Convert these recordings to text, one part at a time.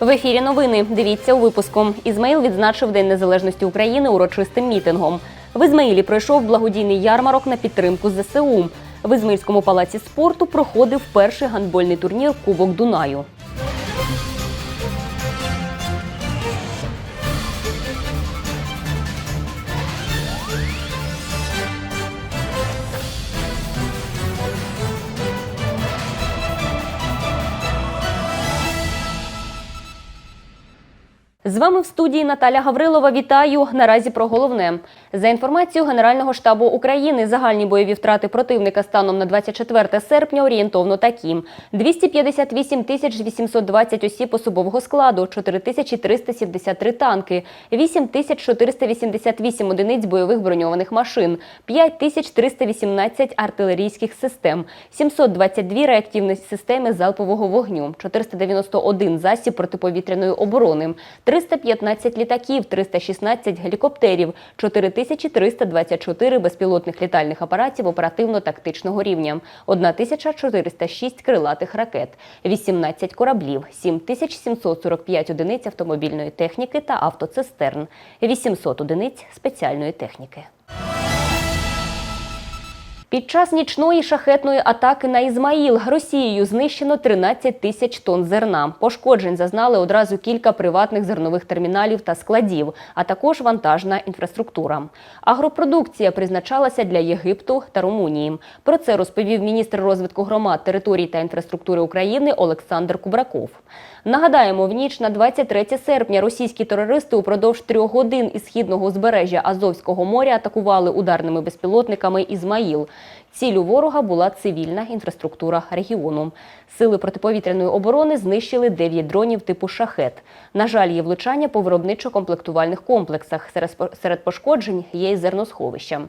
В ефірі новини. Дивіться у випуску. Ізмаїл відзначив День Незалежності України урочистим мітингом. В Ізмаїлі пройшов благодійний ярмарок на підтримку ЗСУ. В Ізмаїльському палаці спорту проходив перший гандбольний турнір Кубок Дунаю. З вами в студії Наталя Гаврилова. Вітаю. Наразі про головне. За інформацією Генерального штабу України, загальні бойові втрати противника станом на 24 серпня орієнтовно такі: 258 тисяч 820 осіб особового складу, 4 тисячі 373 танки, 8 тисяч 488 одиниць бойових броньованих машин, 5 тисяч 318 артилерійських систем, 722 реактивні системи залпового вогню, 491 засіб протиповітряної оборони, 315 літаків, 316 гелікоптерів, 4324 безпілотних літальних апаратів оперативно-тактичного рівня, 1406 крилатих ракет, 18 кораблів, 7745 одиниць автомобільної техніки та автоцистерн, 800 одиниць спеціальної техніки. Під час нічної шахетної атаки на Ізмаїл Росією знищено 13 тисяч тонн зерна. Пошкоджень зазнали одразу кілька приватних зернових терміналів та складів, а також вантажна інфраструктура. Агропродукція призначалася для Єгипту та Румунії. Про це розповів міністр розвитку громад, територій та інфраструктури України Олександр Кубраков. Нагадаємо, в ніч на 23 серпня російські терористи упродовж трьох годин із східного узбережжя Азовського моря атакували ударними безпілотниками Ізмаїл. Цілю ворога була цивільна інфраструктура регіону. Сили протиповітряної оборони знищили 9 дронів типу шахет. На жаль, є влучання по виробничо-комплектувальних комплексах. Серед пошкоджень є й зерносховища.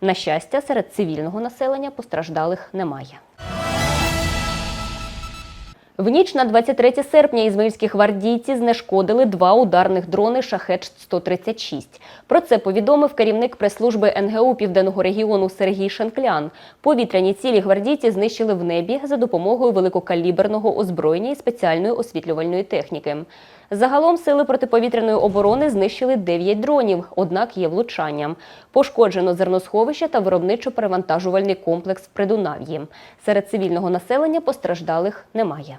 На щастя, серед цивільного населення постраждалих немає. В ніч на 23 серпня ізмаїльські гвардійці знешкодили два ударних дрони «Шахет-136». Про це повідомив керівник прес-служби НГУ Південного регіону Сергій Шенклян. Повітряні цілі гвардійці знищили в небі за допомогою великокаліберного озброєння і спеціальної освітлювальної техніки. Загалом сили протиповітряної оборони знищили 9 дронів, однак є влучанням. Пошкоджено зерносховище та виробничо-перевантажувальний комплекс в Придунав'ї. Серед цивільного населення постраждалих немає.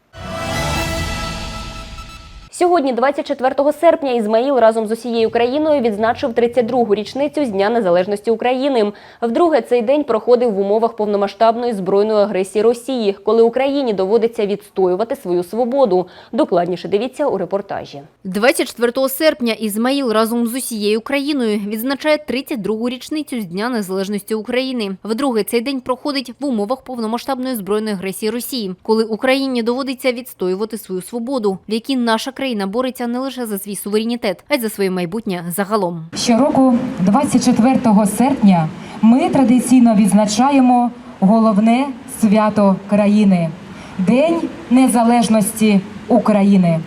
Сьогодні, 24 серпня, Ізмаїл разом з усією країною відзначив 32-гу річницю з Дня Незалежності України. Вдруге цей день проходив в умовах повномасштабної збройної агресії Росії, коли Україні доводиться відстоювати свою свободу. Докладніше дивіться у репортажі. 24 серпня Ізмаїл разом з усією країною відзначає 32-гу річницю з Дня Незалежності України. Вдруге цей день проходить в умовах повномасштабної збройної агресії Росії, коли Україні доводиться відстоювати свою свободу, в якій наша країна бореться не лише за свій суверенітет, а й за своє майбутнє загалом. Щороку, 24 серпня, ми традиційно відзначаємо головне свято країни День Незалежності України.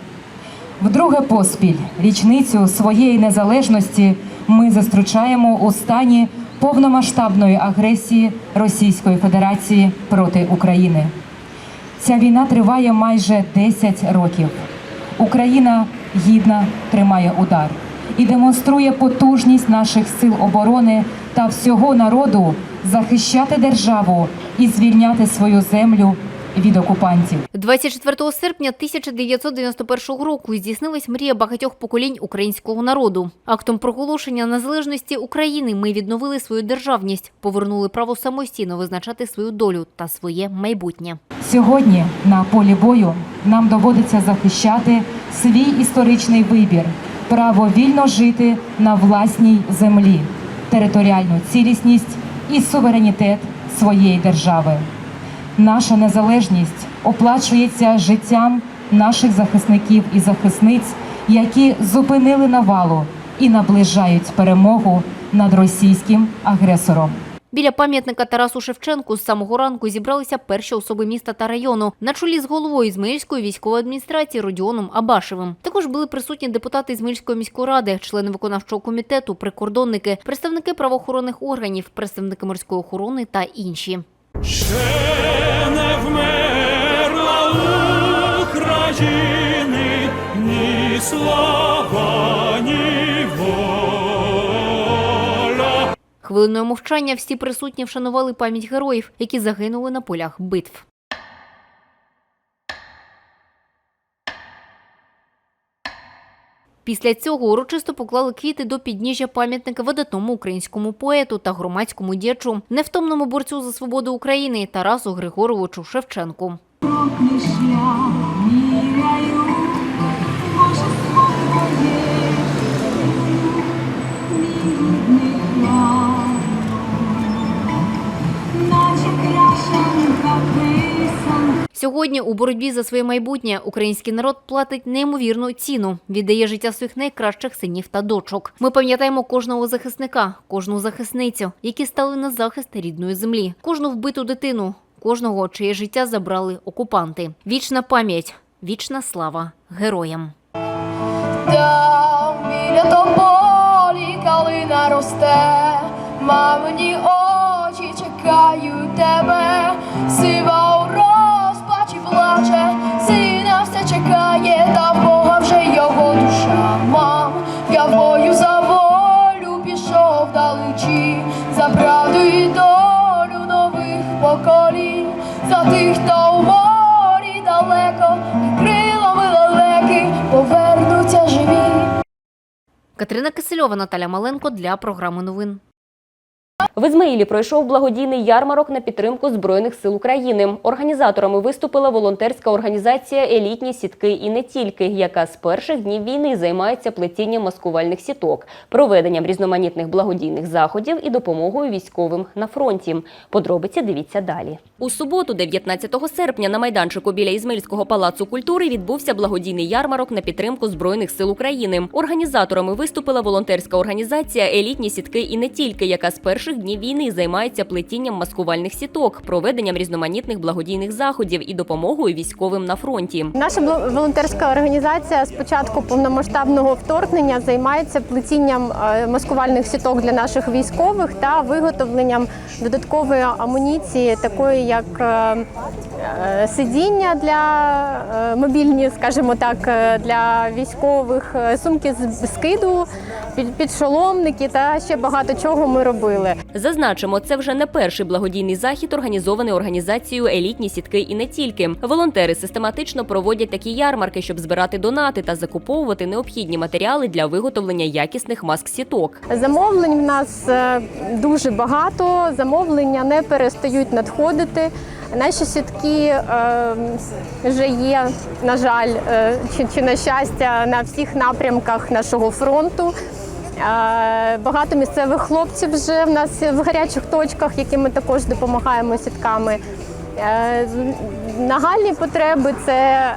Вдруге поспіль річницю своєї незалежності ми зустрічаємо у стані повномасштабної агресії Російської Федерації проти України. Ця війна триває майже 10 років. Україна гідна тримає удар і демонструє потужність наших сил оборони та всього народу захищати державу і звільняти свою землю від окупантів. 24 серпня 1991 року здійснилась мрія багатьох поколінь українського народу. Актом проголошення незалежності України ми відновили свою державність, повернули право самостійно визначати свою долю та своє майбутнє. Сьогодні на полі бою нам доводиться захищати свій історичний вибір право вільно жити на власній землі, територіальну цілісність і суверенітет своєї держави. Наша незалежність оплачується життям наших захисників і захисниць, які зупинили навалу і наближають перемогу над російським агресором. Біля пам'ятника Тарасу Шевченку з самого ранку зібралися перші особи міста та району на чолі з головою Ізмаїльської військової адміністрації Родіоном Абашевим. Також були присутні депутати Ізмаїльської міської ради, члени виконавчого комітету, прикордонники, представники правоохоронних органів, представники морської охорони та інші. Ще не вмерла слава, ні. Хвилиною мовчання всі присутні вшанували пам'ять героїв, які загинули на полях битв. Після цього урочисто поклали квіти до підніжжя пам'ятника видатному українському поету та громадському діячу, невтомному борцю за свободу України Тарасу Григоровичу Шевченку. Сьогодні у боротьбі за своє майбутнє український народ платить неймовірну ціну, віддає життя своїх найкращих синів та дочок. Ми пам'ятаємо кожного захисника, кожну захисницю, які стали на захист рідної землі, кожну вбиту дитину, кожного, чиє життя забрали окупанти. Вічна пам'ять, вічна слава героям. Там біля тополі калина росте, мамині очі чекають тебе, сива нових за тих, хто у морі далеко, і крилами далекі повернуться живі. Катерина Кисельова, Наталя Маленко для програми новин. В Ізмаїлі пройшов благодійний ярмарок на підтримку Збройних сил України. Організаторами виступила волонтерська організація Елітні сітки і не тільки, яка з перших днів війни займається плетінням маскувальних сіток, проведенням різноманітних благодійних заходів і допомогою військовим на фронті. Подробиці дивіться далі. У суботу, 19 серпня, на майданчику біля Ізмаїльського палацу культури відбувся благодійний ярмарок на підтримку Збройних сил України. Організаторами виступила волонтерська організація Елітні сітки і не тільки, яка з перших днів війни займається плетінням маскувальних сіток, проведенням різноманітних благодійних заходів і допомогою військовим на фронті. Наша волонтерська організація з початку повномасштабного вторгнення займається плетінням е, маскувальних сіток для наших військових та виготовленням додаткової амуніції, такої як е, е, сидіння для мобільні, скажімо так, для військових, сумки з скиду, підшоломники та ще багато чого ми робили. Зазначимо, це вже не перший благодійний захід, організований організацією Елітні сітки і не тільки. Волонтери систематично проводять такі ярмарки, щоб збирати донати та закуповувати необхідні матеріали для виготовлення якісних маск-сіток. Замовлень в нас е, дуже багато. Замовлення не перестають надходити. Наші сітки е, вже є, на жаль, е, чи, чи на щастя, на всіх напрямках нашого фронту. Багато місцевих хлопців вже в нас в гарячих точках, яким ми також допомагаємо сітками. Е, Нагальні потреби це е,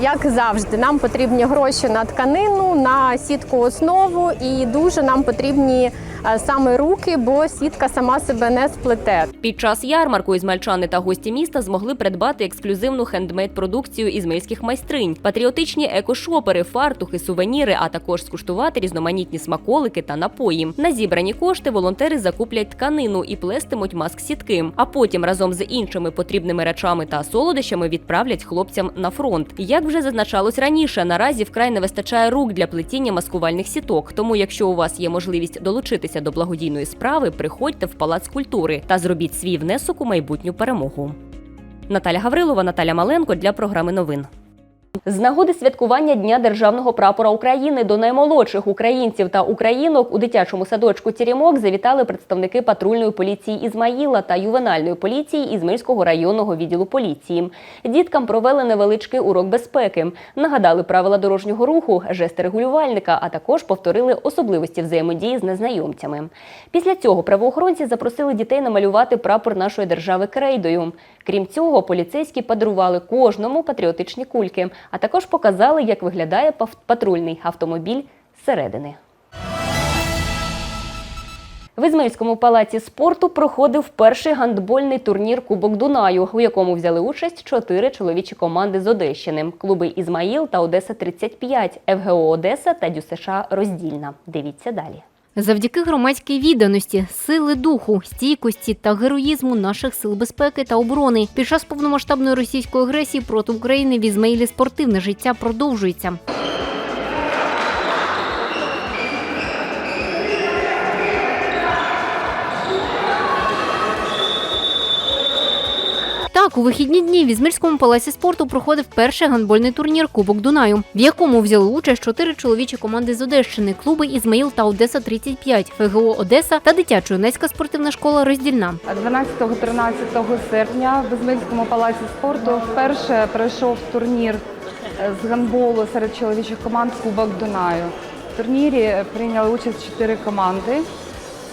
як завжди. Нам потрібні гроші на тканину, на сітку основу, і дуже нам потрібні саме руки, бо сітка сама себе не сплете. Під час ярмарку ізмальчани та гості міста змогли придбати ексклюзивну хендмейд-продукцію ізмаїльських майстринь, патріотичні екошопери, фартухи, сувеніри, а також скуштувати різноманітні смаколики та напої. На зібрані кошти волонтери закуплять тканину і плестимуть маск-сітки, а потім разом з іншими потрібними речами та солодощами відправлять хлопцям на фронт. Як вже зазначалось раніше, наразі вкрай не вистачає рук для плетіння маскувальних сіток. Тому, якщо у вас є можливість долучитися до благодійної справи, приходьте в палац культури та зробіть свій внесок у майбутню перемогу. Наталя Гаврилова, Наталя Маленко для програми новин. З нагоди святкування Дня державного прапора України до наймолодших українців та українок у дитячому садочку Тірімок завітали представники патрульної поліції Ізмаїла та ювенальної поліції Ізмаїльського районного відділу поліції. Діткам провели невеличкий урок безпеки, нагадали правила дорожнього руху, жести регулювальника, а також повторили особливості взаємодії з незнайомцями. Після цього правоохоронці запросили дітей намалювати прапор нашої держави крейдою. Крім цього, поліцейські подарували кожному патріотичні кульки, а також показали, як виглядає патрульний автомобіль зсередини. В Ізмаїльському палаці спорту проходив перший гандбольний турнір Кубок Дунаю, у якому взяли участь чотири чоловічі команди з Одещини: клуби Ізмаїл та Одеса 35, ФГО Одеса та ДЮСШ Роздільна. Дивіться далі. Завдяки громадській відданості, сили духу, стійкості та героїзму наших сил безпеки та оборони під час повномасштабної російської агресії проти України в Ізмаїлі спортивне життя продовжується. Так, у вихідні дні в Ізмельському палаці спорту проходив перший гандбольний турнір Кубок Дунаю, в якому взяли участь чотири чоловічі команди з Одещини, клуби Ізмаїл та Одеса 35, ФГО Одеса та дитячо-юнацька спортивна школа Роздільна. 12-13 серпня в Ізмельському палаці спорту вперше пройшов турнір з гандболу серед чоловічих команд Кубок Дунаю. В турнірі прийняли участь чотири команди.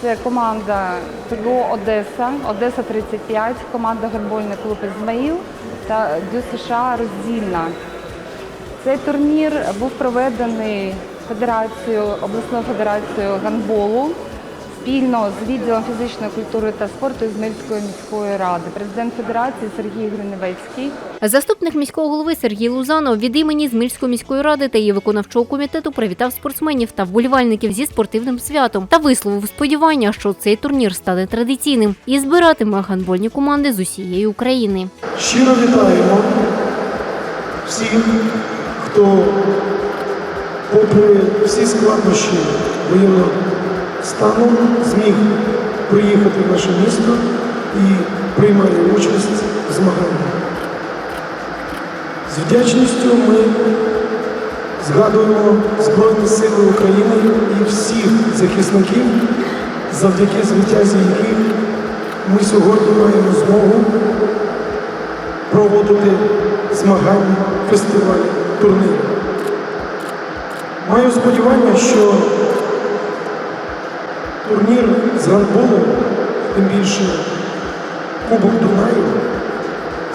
Це команда ТГО Одеса, Одеса 35, команда гандбольний клуб Ізмаїл та ДЮСШ Роздільна. Цей турнір був проведений Федерацією, обласною федерацією гандболу спільно з відділом фізичної культури та спорту з Ізмельської міської ради. Президент федерації Сергій Гриневецький Заступник міського голови Сергій Лузанов від імені Змільської міської ради та її виконавчого комітету привітав спортсменів та вболівальників зі спортивним святом та висловив сподівання, що цей турнір стане традиційним і збиратиме гандбольні команди з усієї України. Щиро вітаємо всіх, хто, попри всі складнощі воєнного стану, зміг приїхати в наше місто і приймає участь в змаганнях. З вдячністю ми згадуємо Збройні Сили України і всіх захисників, завдяки звитязі яких ми сьогодні маємо змогу проводити змагання, фестивалі, турніри. Маю сподівання, що турнір з гандболу, тим більше Кубок Дунаю,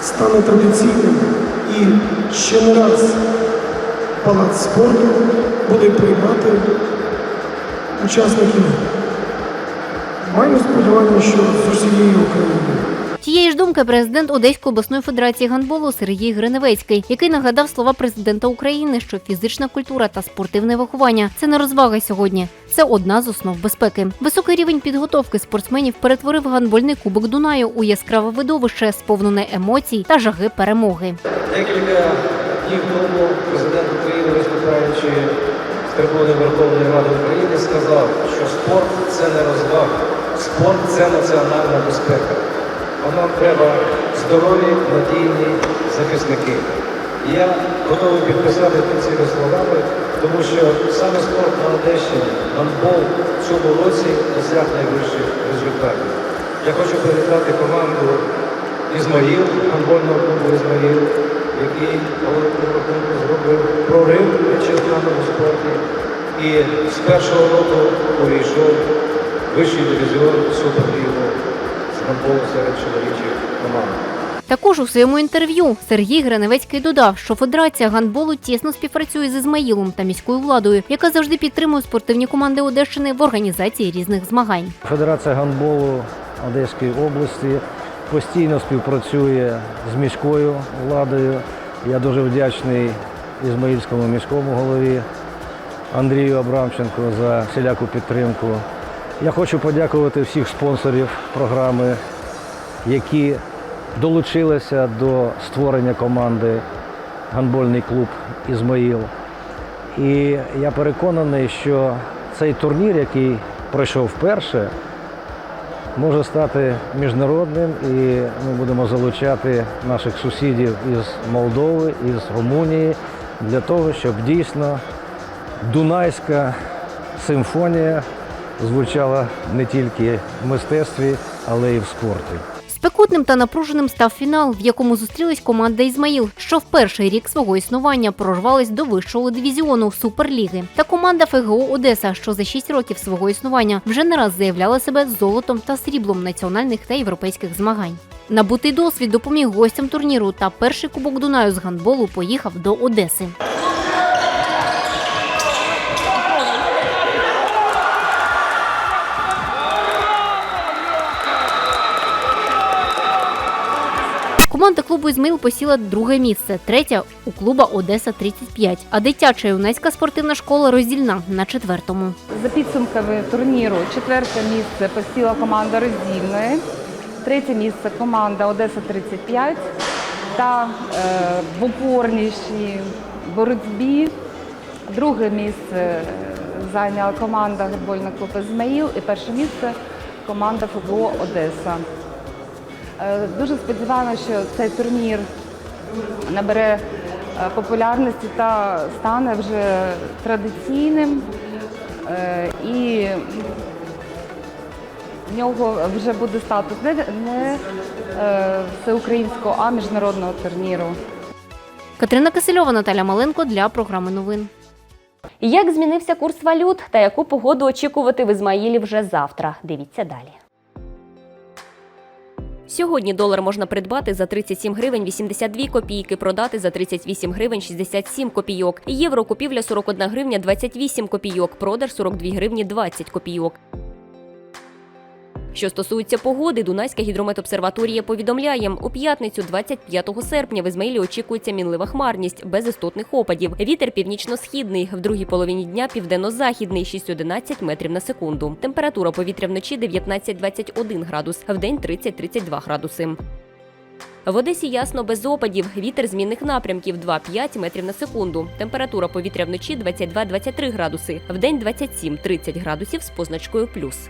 стане традиційним і ще не раз палац спорту буде приймати учасників. Маю сподівання, що з усієї України. Тієї ж думки президент Одеської обласної федерації гандболу Сергій Гриневецький, який нагадав слова президента України, що фізична культура та спортивне виховання це не розвага сьогодні. Це одна з основ безпеки. Високий рівень підготовки спортсменів перетворив гандбольний кубок Дунаю у яскраве видовище, сповнене емоцій та жаги перемоги. Декілька днів тому президент України, виступаючи з трибуни Верховної Ради України, сказав, що спорт це не розвага, спорт це національна безпека. Нам треба здорові, надійні захисники. І я готовий підписати під цими словами, тому що саме спорт на Одещині, гандбол в цьому році досяг найвищих результатів. Я хочу привітати команду Ізмаїл, гандбольного клубу Ізмаїл, який рахунку зробив прорив вітчизняному спорті і з першого року увійшов вищий дивізіон Суперлігу гандболу серед чоловічих команд. Також у своєму інтерв'ю Сергій Гриневецький додав, що Федерація гандболу тісно співпрацює з Ізмаїлом та міською владою, яка завжди підтримує спортивні команди Одещини в організації різних змагань. Федерація гандболу Одеської області постійно співпрацює з міською владою. Я дуже вдячний Ізмаїльському міському голові Андрію Абрамченко за всіляку підтримку. Я хочу подякувати всіх спонсорів програми, які долучилися до створення команди гандбольний клуб Ізмаїл. І я переконаний, що цей турнір, який пройшов вперше, може стати міжнародним і ми будемо залучати наших сусідів із Молдови, із Румунії, для того, щоб дійсно Дунайська симфонія звучала не тільки в мистецтві, але й в спорті. Спекотним та напруженим став фінал, в якому зустрілись команда Ізмаїл, що в перший рік свого існування прорвались до вищого дивізіону Суперліги, та команда ФГО Одеса, що за 6 років свого існування вже не раз заявляла себе золотом та сріблом національних та європейських змагань. Набутий досвід допоміг гостям турніру, та перший кубок Дунаю з гандболу поїхав до Одеси. Команда клубу Ізмаїл посіла друге місце, третя у клуба Одеса 35, а дитяча юнацька спортивна школа роздільна на четвертому. За підсумками турніру четверте місце посіла команда роздільної, третє місце команда Одеса 35 та е, в упорнішій боротьбі друге місце зайняла команда гандбольний клуб Ізмаїл і перше місце команда ФГО Одеса. Е, Дуже сподіваємося, що цей турнір набере е, популярності та стане вже традиційним. Е, І в нього вже буде статус не, не всеукраїнського, а міжнародного турніру. Катерина Кисельова, Наталя Маленко для програми новин. Як змінився курс валют та яку погоду очікувати в Ізмаїлі вже завтра? Дивіться далі. Сьогодні долар можна придбати за 37 гривень 82 копійки, продати за 38 гривень 67 копійок. Євро купівля 41 гривня 28 копійок, продаж 42 гривні 20 копійок. Що стосується погоди, Дунайська гідрометобсерваторія повідомляє, у п'ятницю 25 серпня в Ізмаїлі очікується мінлива хмарність без істотних опадів. Вітер північно-східний, в другій половині дня південно-західний 6-11 метрів на секунду. Температура повітря вночі 19-21 градус, вдень 30-32 градуси. В Одесі ясно без опадів. Вітер змінних напрямків 2-5 метрів на секунду. Температура повітря вночі 22-23 градуси, вдень 27-30 градусів з позначкою плюс.